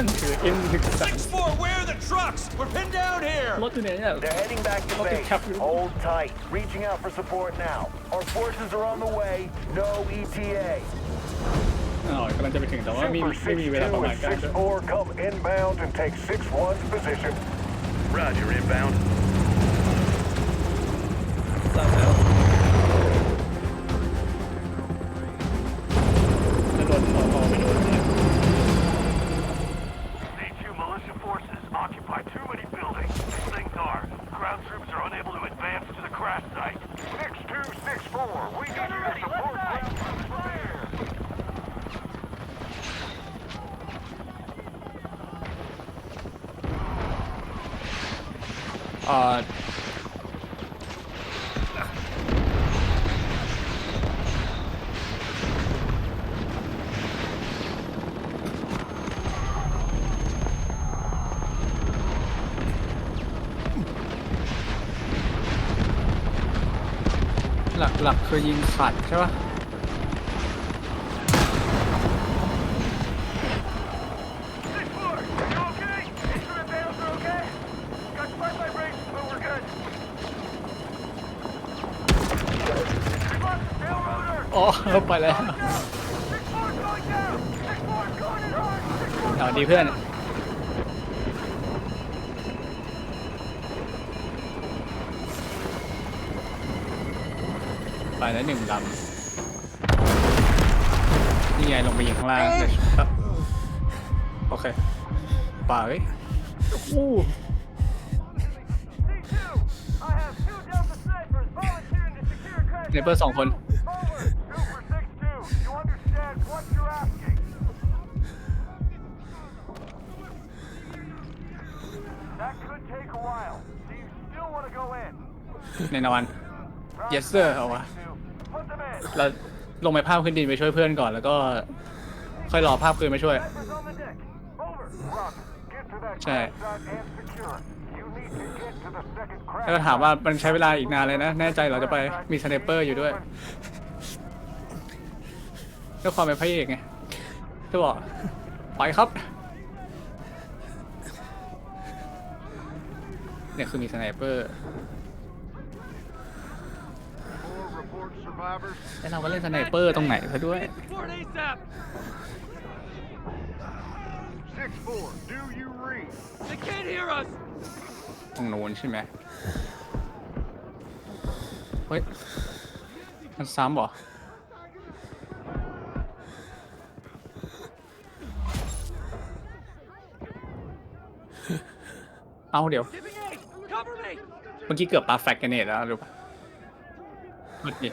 อนถือ M13 6-4, where are the trucks? We're pinned down here. รถอยู่ไหนเนี่ย They're heading back to Okay, base. Captain. Hold tight. Reaching out for support now. Our forces are on the way. No E ETA. อ๋อกำลังจะไปถึงแต่ว่าไม่ Super ไม่มีเว เอ่อหลักๆคือยิงขัดใช่ปะ rotor. อ๋อไปแล้ว6-4 going down. 6-4 going in hard. 6-4สวัสดีเพื่อน ไปแล้วหนึ่งลำ นี่ไงลงไปยิงข้างล่างเลยครับโอเคป่าเอ้ยอู้ C2, I have two Delta snipers volunteering to secure crash เนเปอร์สองคน แน่นอน yes sir เอาวะ Put them in. เราลงไปภาพขึ้นดินไปช่วยเพื่อนก่อนแล้วก็ ค่อยรอภาพคืนมาช่วย Snipers on the deck. Over. Roger. Get to that Check. crash site and secure it. You need to get to the second crash แล้วก็ถามว่ามันใช้เวลาอีกนานเลยนะ แน่ใจเราจะไปมีสไนเปอร์อยู่ด้วยด้วยความเป็นพระเอกไงจะบอกไปครับ เนี่ยคือมีสไนเปอร์แล้วเราก็เล่นสไนเปอร์ตรงไหนซะด้วย ตรงโน้นใช่ไหมเฮ้ย มันซ้ำเหรอเอาเดี๋ยว Giving aid. Cover me. เมื่อกี้เกือบปาแฟกกันเนตแล้วรู้ปะมืดดิ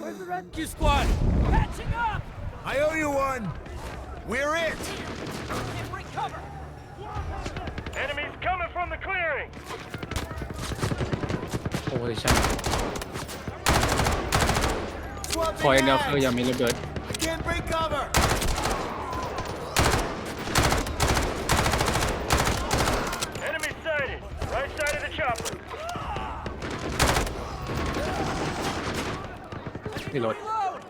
Where's the rescue squad? Catching up. I owe you one. We're it. Can't bring cover. Enemies coming from the clearing. โอ้ยใช่ Swap พออย่างเดียวคือยังมีระเบิด I can't break cover. Side of the chopper. ที่รถ Reload.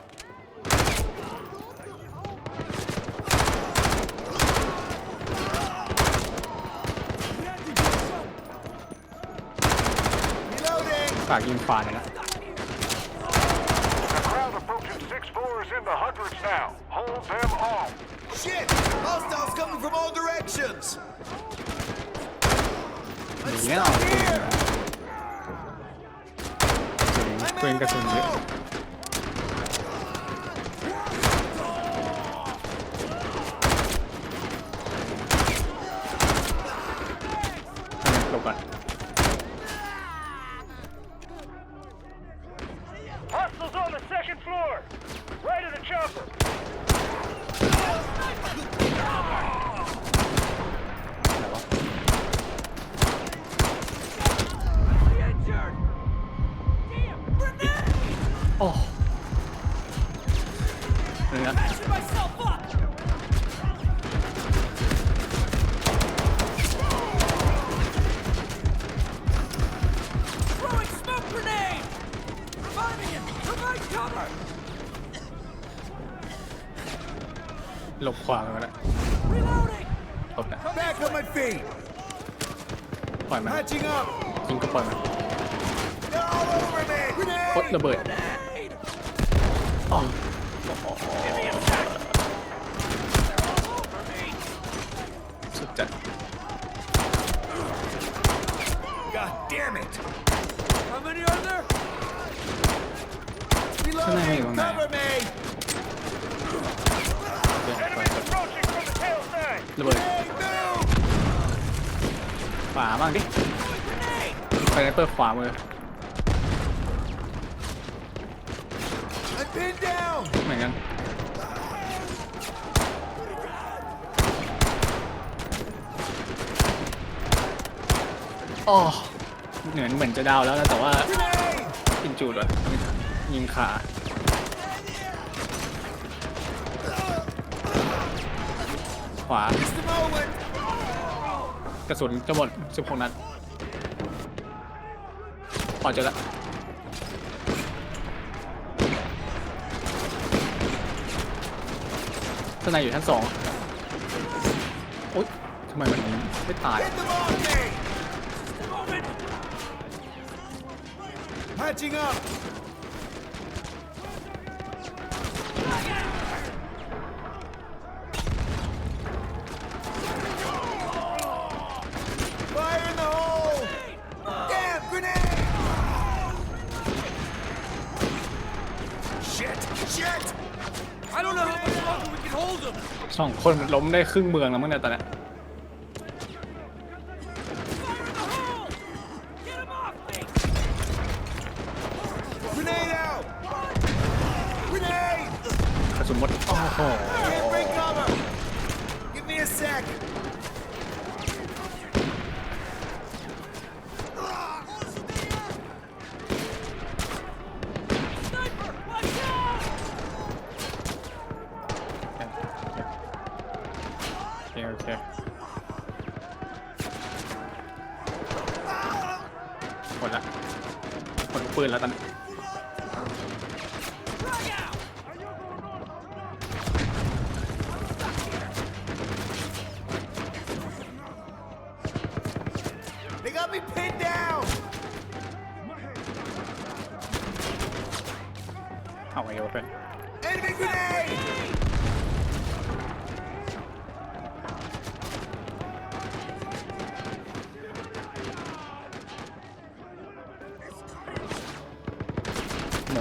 ฝากยิงขวาหน่อยนะ The crowd approaching 6-4 is in the hundreds now. Hold them off. Shit! Hostiles coming from all directions. หนีแน่นอน Here. ปืน I'm กระ out สุน of เยอะ ammo. หลบก่อน Hostiles on the second floor. Right of the chopper. หลบขวากันแล้ว Reloading. ตบนะ Back on my feet. ปล่อยมัน Patching up. ยิงก็ปล่อยมัน They're all over me. กด Grenade. ระเบิดอ๋อสุดจัด God damn it. How many are there? Reloading. on that. Cover me. เดี๋ยวปล่อย Enemies approaching from the tail side. ระเบิด Hey, move. ขวาบ้างดิไปไนเปิดขวามือ I'm pinned down. เหมือนกันอ๋อเหมือนเหมือนจะดาวแล้วนะแต่ว่า Grenade. ยิงจูดว่ะยิงขา ขวากระสุนจะหมด16นัดพอเจอและข้างในอยู่ชั้นสองโอ๊ยทำไมมันไม่ตาย Get them off me. Patching up. สองคนมันล้มได้ครึ่งเมืองแล้วมั้งเนี่ยตอนเนี้ย Get him off me! Grenade out. Grenade. กระสุนหมดโอ้โห Can't bring cover. Give me a sec. Sniper! Watch out! โอ เคโอเคหมดละหมดทุกปืนแล้วตอนนี้ Frag out! They got me pinned down. เอาไว้โอเปน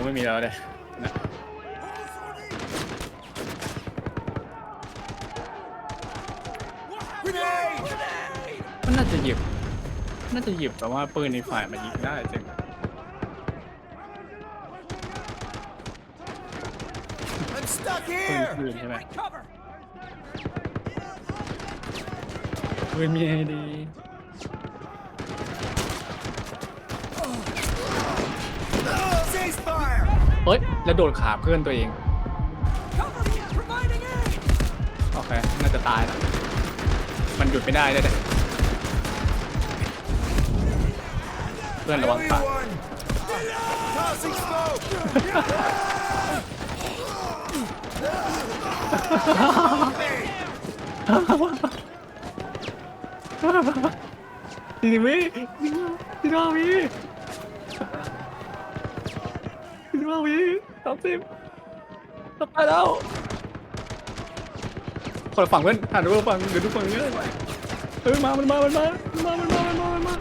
ไม่มีแล้วเลยนะ Grenade. มันน่าจะหยิบ น่าจะหยิบแต่ว่าปืนในฝ่ายมันยิงได้จริงปืนปืนใช่ไหมปืนมีไอดี เฮ้ย แล้วโดดขาเพื่อนตัวเอง โอเค น่าจะตายแล้วมันหยุดไม่ได้เลยเนี่ยเพื่อนระวังปาก Everyone. Tossing smoke. สี่สิ ห้าวิสี่สิบห้าวิสามสิบจะไปแล้วคนละฝั่งเพื่อนหันไปคนละฝั่งเดี๋ยวทุกฝั่งเนี้ยเฮ้ยมา มันมา มันมา มันมา มันมา มันมา มันมา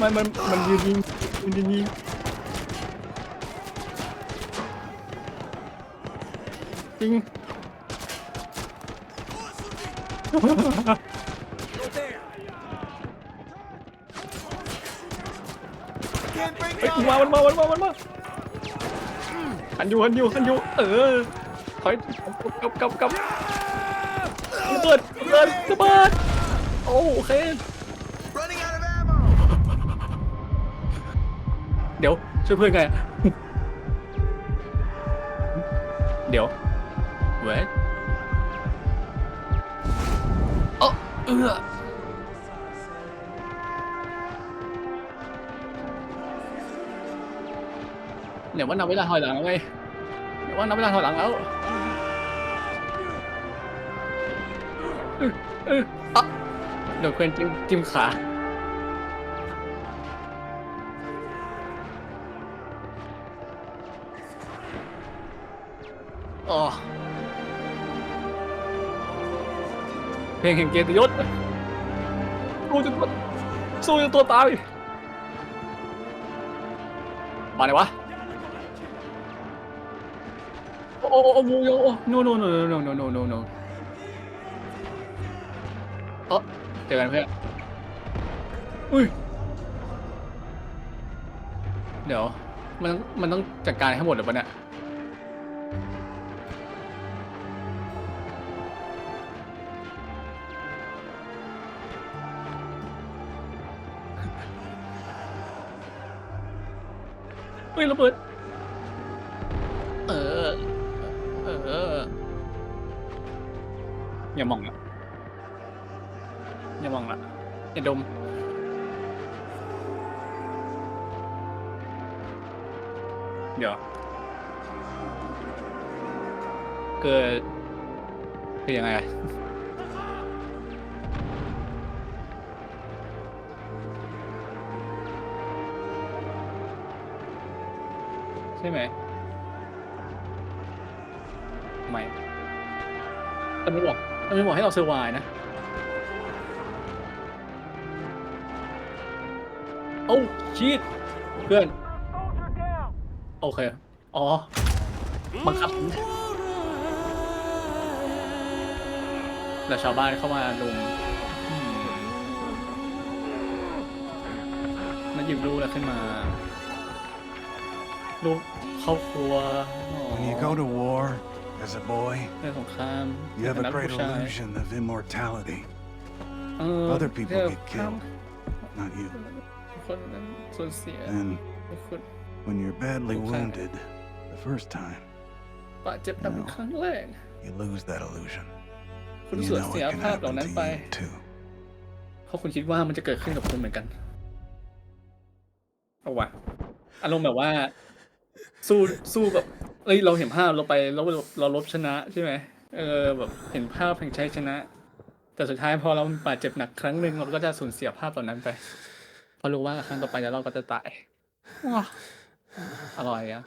มัน มัน มันยืนยิงมันยืนยิงยิง Can't bring เฮ้ย cover. มา มันมา มันมา มันมา หันอยู่หันอยู่หันอยู่เออถอยกลับกลับกลับระเบิดระเบิดระเบิดโอ้เค Running out of ammo. เดี๋ยวช่วยเพื่อนไง เดี๋ยวเว้ยเออเออ เดี๋ยวว่านับเวลาถอยหลังแล้วไงเดี๋ยวว่านับเวลาถอยหลังแล้วเอออะเดี๋ยวเพื่อนจิ้มจิ้มขาอ๋อเพลงแห่งเกียรติยศสู้จนตัวสู้จนตัวตายมาไหนวะ โอ้โอ้โอ้โอ้โอ้ no no no no no no no no เออเจอกันเพื่อนอุ้ย เดี๋ยว มันมันต้องจัดการให้หมดหรือเปล่าเนี่ย เฮ้ยระเบิด อย่ามองละอย่ามองละอย่าดม เดี๋ยวเกิดคือยังไงอะใช่ไหมไม่ต่ไม่บอ กแต่ไม่บอกให้เราเซอร์ไวนะ โอ้ชีตเพื่อน โอเค อ๋อ บังคับแต่ชาวบ้านเข้ามาลุมมันหยิบลูกแล้วขึ้นมาลูกครอบครัว When you go to war as a boy, เรื่องสงคราม you have ใน a ฐานะ great ผู้ชาย illusion of immortality. เออ Other people เรื่อง get killed, not you. คนนั้นสูญเสีย And คน when you're badly Okay. wounded the first time, บาดเจ็บหนักเป็นครั้งแรก you lose that illusion. คุณ You สูญ know เสีย it can ภาพเหล่า happen นั้น to ไป you too. เพราะคุณคิดว่ามันจะเกิดขึ้นกับคุณเหมือนกัน เอาวะอารมณ์แบบว่า สู้สู้แบบ เอ้ยเราเห็นภาพเราไปแล้วเราเราลบชนะใช่ไหมเออแบบเห็นภาพแห่งชัยชนะ แต่สุดท้ายพอเราบาดเจ็บหนักครั้งหนึ่งเราก็จะสูญเสียภาพเหล่านั้นไปเพราะรู้ว่าครั้งต่อไปแล้วเราก็จะตายว้าอร่อยอะ